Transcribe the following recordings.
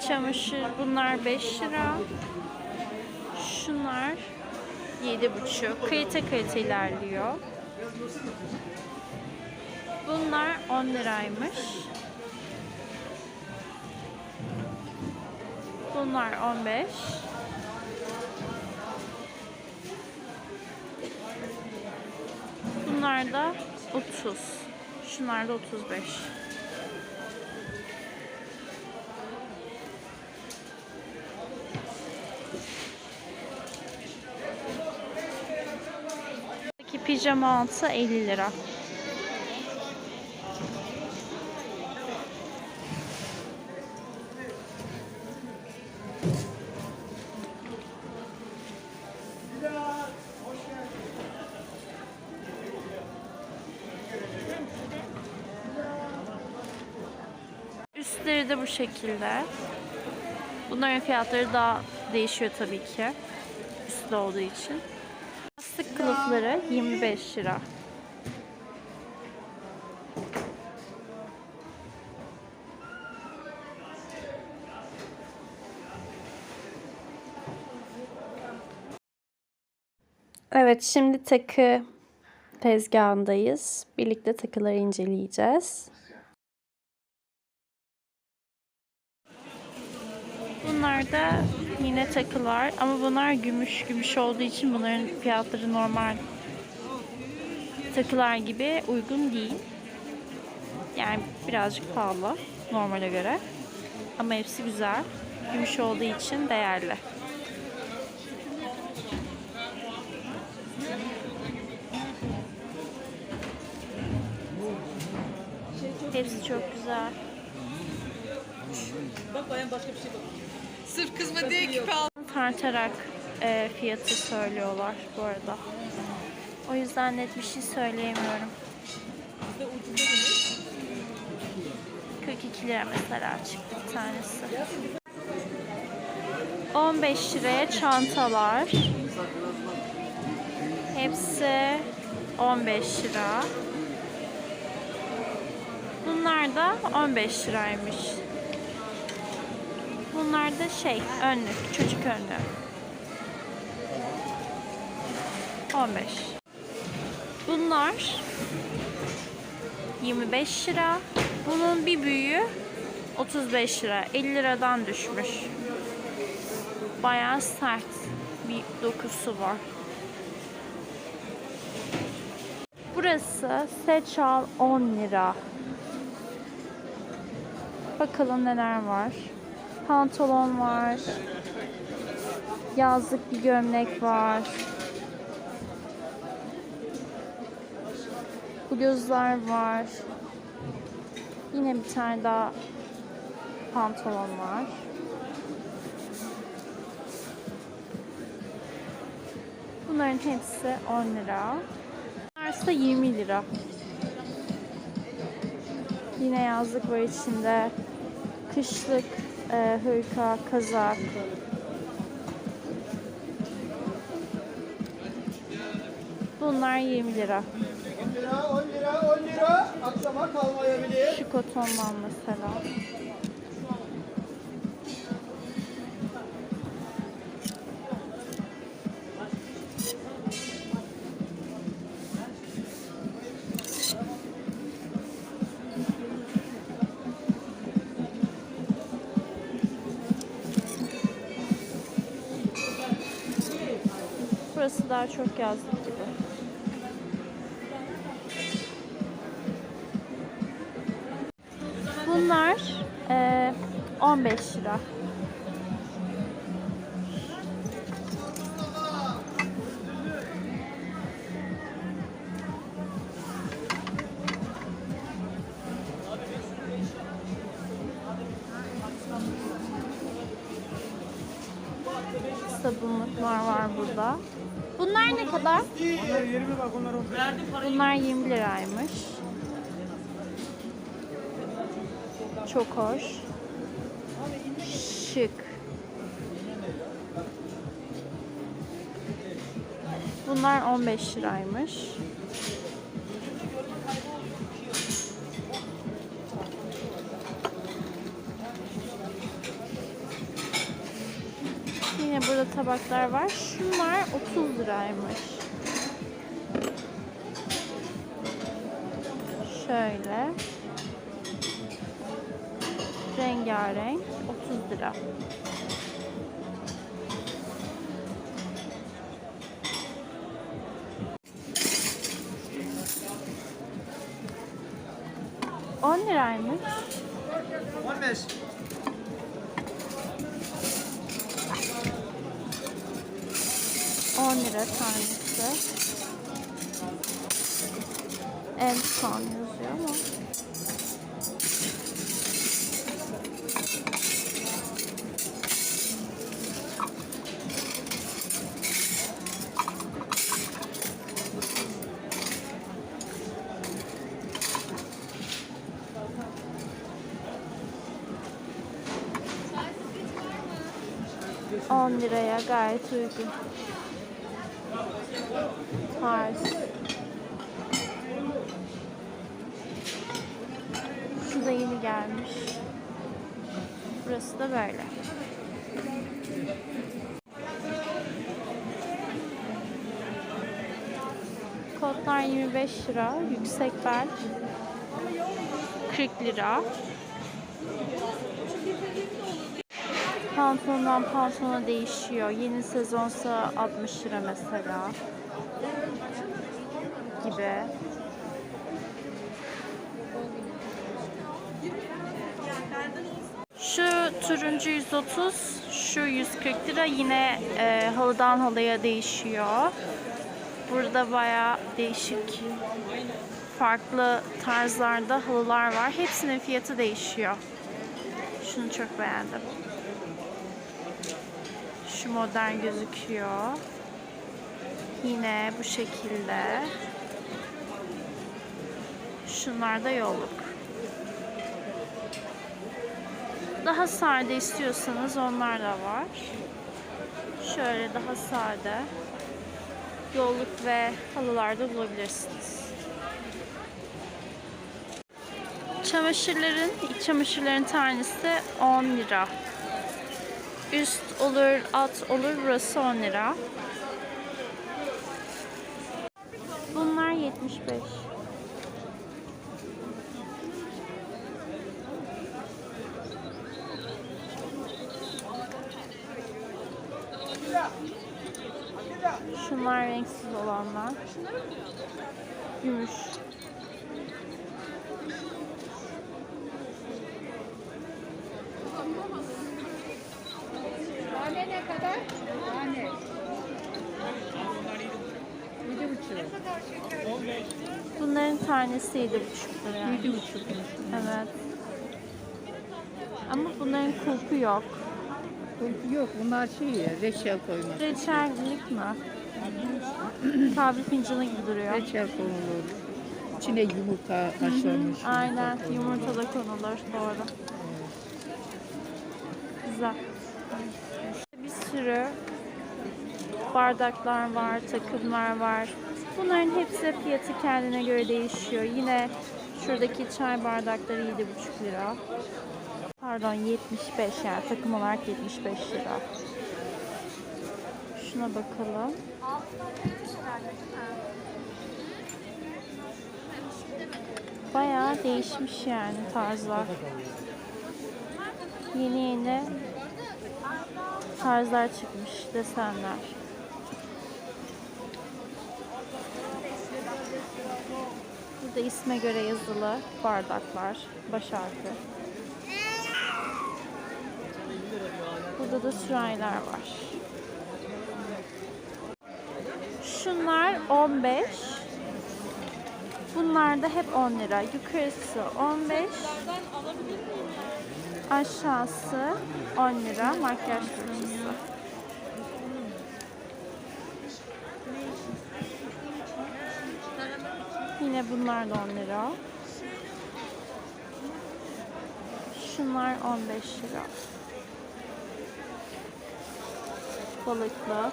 çamaşır bunlar 5 lira. Şunlar 7,5. Kalite kalite ilerliyor. Bunlar 10 liraymış. Bunlar 15. Bunlar da 30. Şunlar da 35. pijama altı 50 lira. Üstleri de bu şekilde. Bunların fiyatları daha değişiyor tabii ki. Üstlü olduğu için. Kılıfları 25 lira. Evet, şimdi takı tezgahındayız. Birlikte takıları inceleyeceğiz. Bunlar da yine takılar ama bunlar gümüş gümüş olduğu için bunların fiyatları normal takılar gibi uygun değil. Yani birazcık pahalı normale göre. Ama hepsi güzel. Gümüş olduğu için değerli. Hepsi çok güzel. Bak başka bir şey bak. Sırf kızma diye küpe al. tartarak e, fiyatı söylüyorlar bu arada. O yüzden net bir şey söyleyemiyorum. Ve ucunda demiş. 42 lira mesela çıktı bir tanesi. 15 liraya çantalar. Hepsi 15 lira. Bunlar da 15 liraymış. Bunlar da şey, önlük, çocuk önlüğü. 15. Bunlar 25 lira. Bunun bir büyüğü 35 lira. 50 liradan düşmüş. Bayağı sert bir dokusu var. Burası Seçal 10 lira. Bakalım neler var. Pantolon var. Yazlık bir gömlek var. Bluzlar var. Yine bir tane daha pantolon var. Bunların hepsi 10 lira. Bunlar ise 20 lira. Yine yazlık var içinde. Kışlık e, hırka, kazak. Bunlar 20 lira. 10 lira, 10 lira, 10 lira. Akşama kalmayabilir. Şu kotondan mesela. Daha çok yazlık gibi. Bunlar eee 15 lira. Burada. Bunlar ne kadar? Onlar 20 bak onlar 15. Verdim parayı. Bunlar 20 liraymış. Çok hoş. Şık. Bunlar 15 liraymış. Tabaklar var. Şunlar 30 liraymış. Şöyle. Rengarenk 30 lira. On liraymış. 15. On lira tanesi. Son yazıyor ama. On liraya gayet uygun. Tarz. Şu da yeni gelmiş. Burası da böyle. Kotlar 25 lira. Yüksek bel 40 lira. Pantolondan pantolona değişiyor. Yeni sezonsa 60 lira mesela. Gibi. Şu turuncu 130, şu 140 lira. Yine e, halıdan halıya değişiyor. Burada bayağı değişik farklı tarzlarda halılar var. Hepsinin fiyatı değişiyor. Şunu çok beğendim. Şu modern gözüküyor. Yine bu şekilde. Şunlar da yolluk. Daha sade istiyorsanız onlar da var. Şöyle daha sade. Yolluk ve halılarda bulabilirsiniz. Çamaşırların, iç çamaşırların tanesi 10 lira. Üst olur, alt olur. Burası 10 lira. Bunlar 75. Şunlar renksiz olanlar. Gümüş. Tane ne kadar? Tane. Yedi buçuk. Bunların tanesi 7,5 lira. Yedi buçuk. Evet. Ama bunların kulpu yok. Yok bunlar şey ya reçel koymak. Reçellik mi? Kahve fincanı gibi duruyor. Reçel konulur. İçine yumurta haşlanmış. Aynen. Yumurta da konulur. Doğru. Güzel. Bir sürü bardaklar var, takımlar var. Bunların hepsi fiyatı kendine göre değişiyor. Yine şuradaki çay bardakları 7,5 lira. Pardon 75 yani takım olarak 75 lira. Şuna bakalım. Bayağı değişmiş yani tarzlar. Yeni yeni tarzlar çıkmış, desenler. Burada isme göre yazılı bardaklar, baş harfi. Burada da sürahiler var. Şunlar 15. Bunlar da hep 10 lira. Yukarısı 15. Aşağısı 10 lira makyaj fırçası. Yine bunlar da 10 lira. Şunlar 15 lira. Balıklı.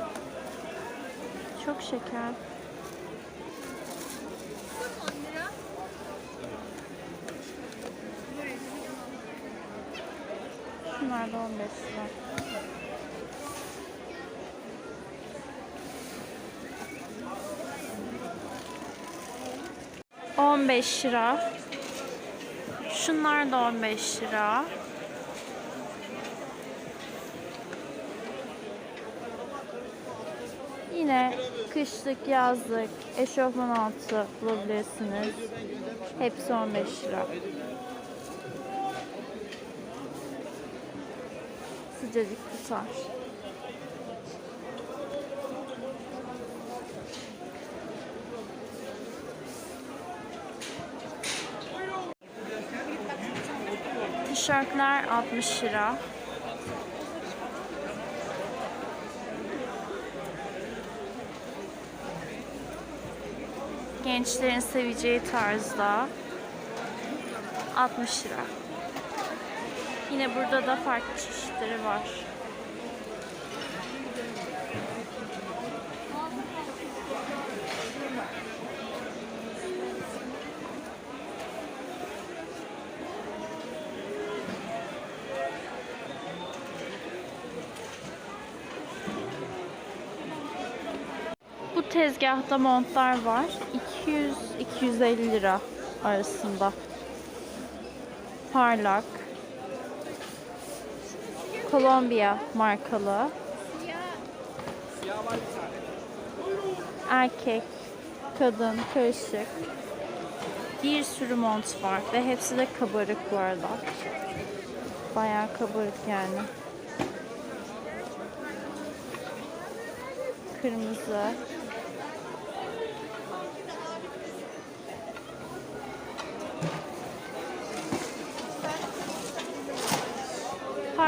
Çok şeker. Şunlar da 15 lira. On beş lira. Şunlar da on beş lira. Yine kışlık, yazlık, eşofman altı bulabilirsiniz. Hepsi 15 lira. Sıcacık tutar. Tişörtler 60 lira. Gençlerin seveceği tarzda 60 lira. Yine burada da farklı çeşitleri var. Bu tezgahta montlar var. 200-250 lira arasında. Parlak. Kolombiya markalı. Erkek, kadın, karışık. Bir sürü mont var ve hepsi de kabarık bu arada. Bayağı kabarık yani. Kırmızı.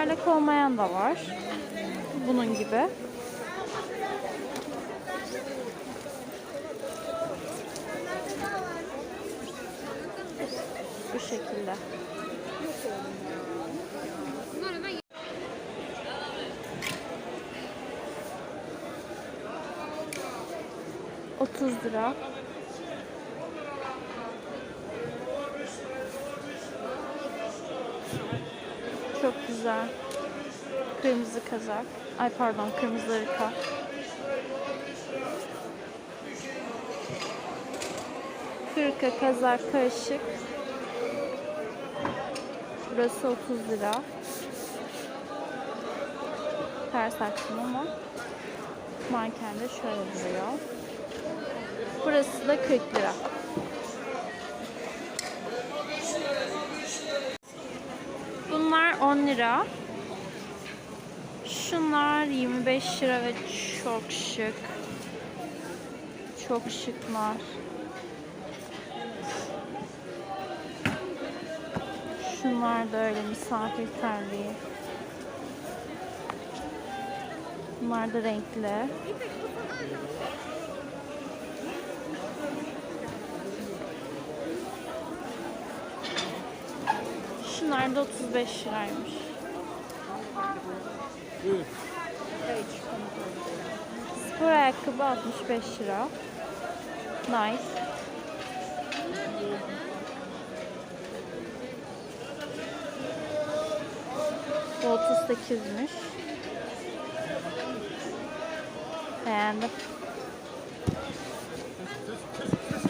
Parlak olmayan da var. Bunun gibi. Bu şekilde. Otuz lira. Çok güzel. Kırmızı kazak. Ay pardon kırmızı ırka. Hırka, kazak, karışık. Burası 30 lira. Ters açtım ama mankende şöyle duruyor. Burası da 40 lira. 10 lira. Şunlar 25 lira ve çok şık. Çok şıklar. Şunlar da öyle misafir terliği. Bunlar da renkli. Şunlar da 35 liraymış. Spor ayakkabı 65 lira. Nice. Bu 38'miş. Beğendim.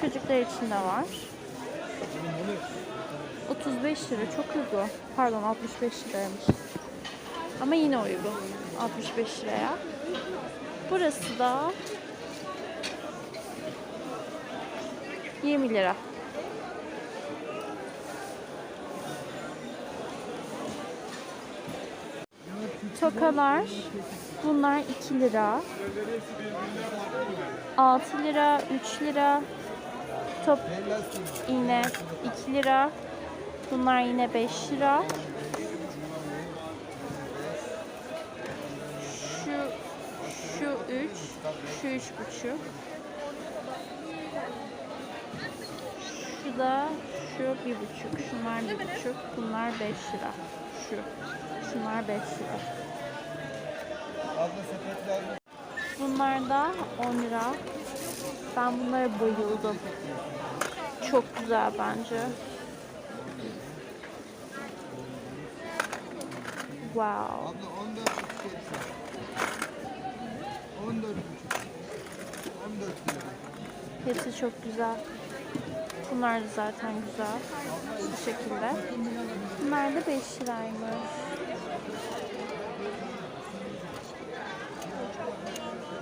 Çocuklar için de var. 35 lira çok uygun. Pardon 65 liraymış. Ama yine uygun. 65 liraya. Burası da 20 lira. Tokalar bunlar 2 lira. 6 lira, 3 lira. Top iğne 2 lira. Bunlar yine 5 lira. Şu şu 3, şu üç buçuk. Şu da şu bir buçuk. Şunlar bir buçuk. Bunlar 5 lira. Şu. Şunlar 5 lira. Bunlar da 10 lira. Ben bunlara bayıldım. Çok güzel bence. Wow. Abla 14 buçuk hepsi. 14 buçuk. 14 lira. Hepsi çok güzel. Bunlar da zaten güzel. Bu şekilde. Bunlar da 5 liraymış.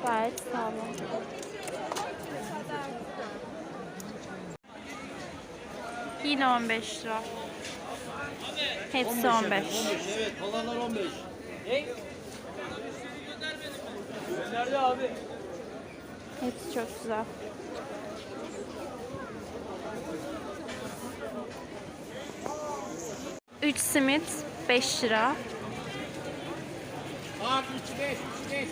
Gayet sağlam. Yine 15 lira. Hepsi 15. Evet, kalanlar 15. Hepsi çok güzel. Üç simit 5 lira. Abi 3 5 3 5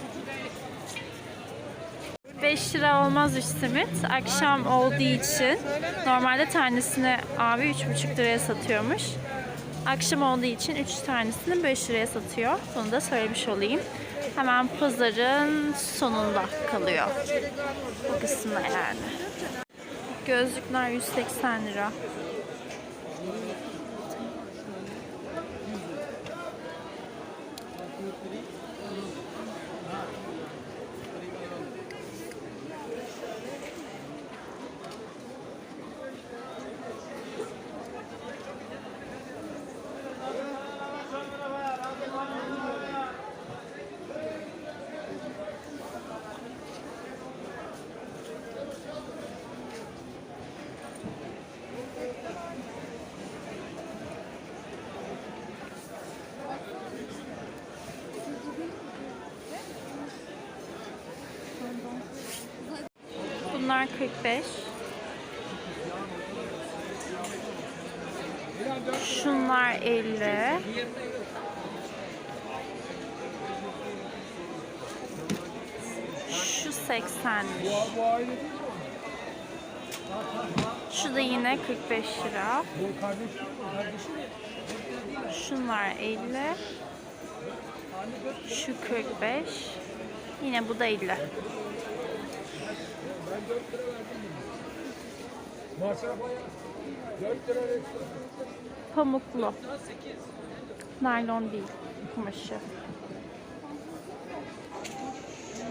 3 5 lira olmaz 3 simit. Akşam olduğu için normalde tanesini abi 3,5 liraya satıyormuş. Akşam olduğu için 3 tanesini 5 liraya satıyor. Bunu da söylemiş olayım. Hemen pazarın sonunda kalıyor. Bu kısımda yani. Gözlükler 180 lira. Bunlar 45. Şunlar 50. Şu 80. Şu da yine 45 lira. Şunlar 50. Şu 45. Yine bu da 50. Pamuklu. Naylon değil. Kumaşı.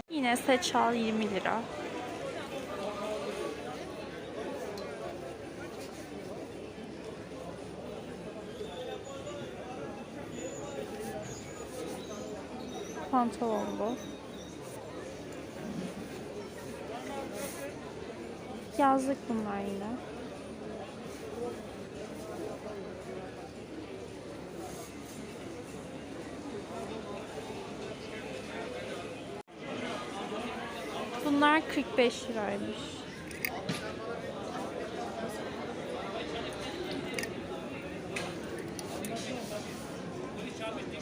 Yine seçal 20 lira. Pantolon bu. Yazlık bunlar yine. Bunlar 45 liraymış.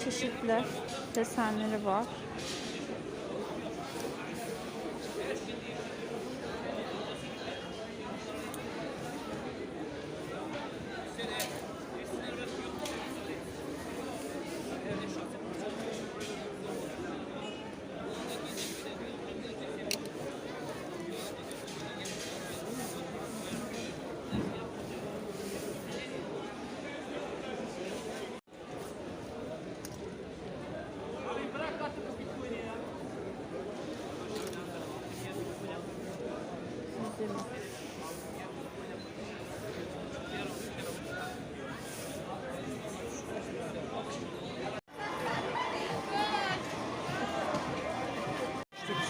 Çeşitli desenleri var.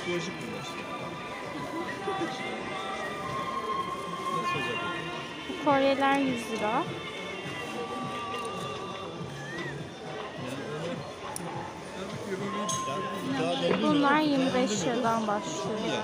Psikolojik. Nasıl olacak? Bu kolyeler 100 lira. Bunlar 25 liradan başlıyor.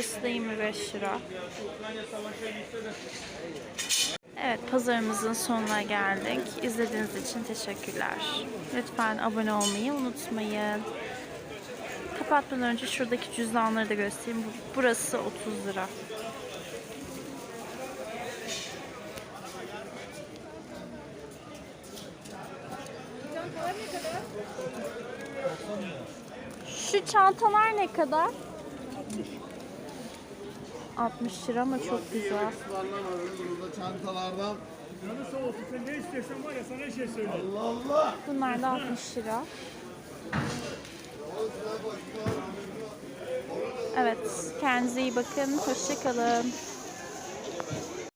Burası da 25 lira. Evet pazarımızın sonuna geldik. İzlediğiniz için teşekkürler. Lütfen abone olmayı unutmayın. Kapatmadan önce şuradaki cüzdanları da göstereyim. Bu- Burası 30 lira. Şu çantalar ne kadar? 60 lira ama çok güzel. Çantalardan. Canı sağ olsun. Sen ne istiyorsan var ya sana her şey söyle. Allah Allah. Bunlar da 60 lira. Evet, kendinize iyi bakın. Hoşçakalın.